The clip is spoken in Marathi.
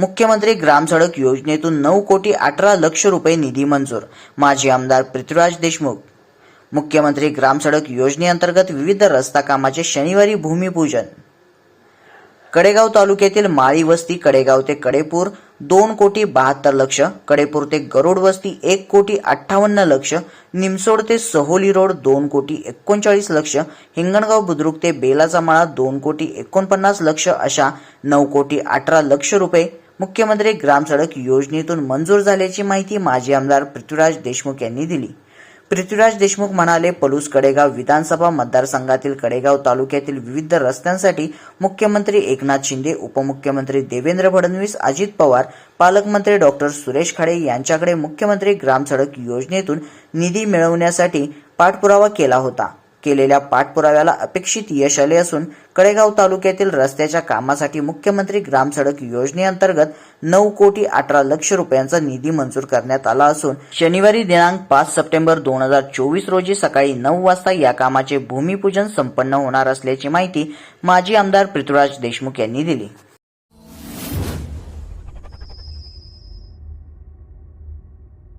मुख्यमंत्री ग्रामसडक योजनेतून नऊ कोटी अठरा लक्ष रुपये निधी मंजूर माजी आमदार पृथ्वीराज देशमुख. मुख्यमंत्री ग्रामसडक योजनेअंतर्गत विविध रस्ता कामाचे शनिवारी भूमिपूजन. कडेगाव तालुक्यातील माळी वस्ती कडेगाव ते कडेपूर दोन कोटी बहात्तर लक्ष कडेपूर ते गरुड वस्ती एक कोटी अठ्ठावन्न लक्ष निमसोड ते सहोली रोड दोन कोटी एकोणचाळीस लक्ष हिंगणगाव बुद्रुक ते बेलाचा माळा दोन कोटी एकोणपन्नास लक्ष अशा नऊ कोटी अठरा लक्ष रुपये मुख्यमंत्री ग्रामसडक योजनेतून मंजूर झाल्याची माहिती माजी आमदार पृथ्वीराज देशमुख यांनी दिली. पृथ्वीराज देशमुख म्हणाले पलूस कडेगाव विधानसभा मतदारसंघातील कडेगाव तालुक्यातील विविध रस्त्यांसाठी मुख्यमंत्री एकनाथ शिंदे उपमुख्यमंत्री देवेंद्र फडणवीस अजित पवार पालकमंत्री डॉक्टर सुरेश खाडे यांच्याकडे मुख्यमंत्री ग्रामसडक योजनेतून निधी मिळवण्यासाठी पाठपुरावा केला होता. केलेल्या पाठपुराव्याला अपेक्षित यश आले असून कडेगाव तालुक्यातील रस्त्याच्या कामासाठी मुख्यमंत्री ग्रामसडक योजनेअंतर्गत नऊ कोटी अठरा लक्ष रुपयांचा निधी मंजूर करण्यात आला असून शनिवारी दिनांक पाच सप्टेंबर दोन हजार चोवीस रोजी सकाळी नऊ वाजता या कामाचे भूमिपूजन संपन्न होणार असल्याची माहिती माजी आमदार पृथ्वीराज देशमुख यांनी दिली.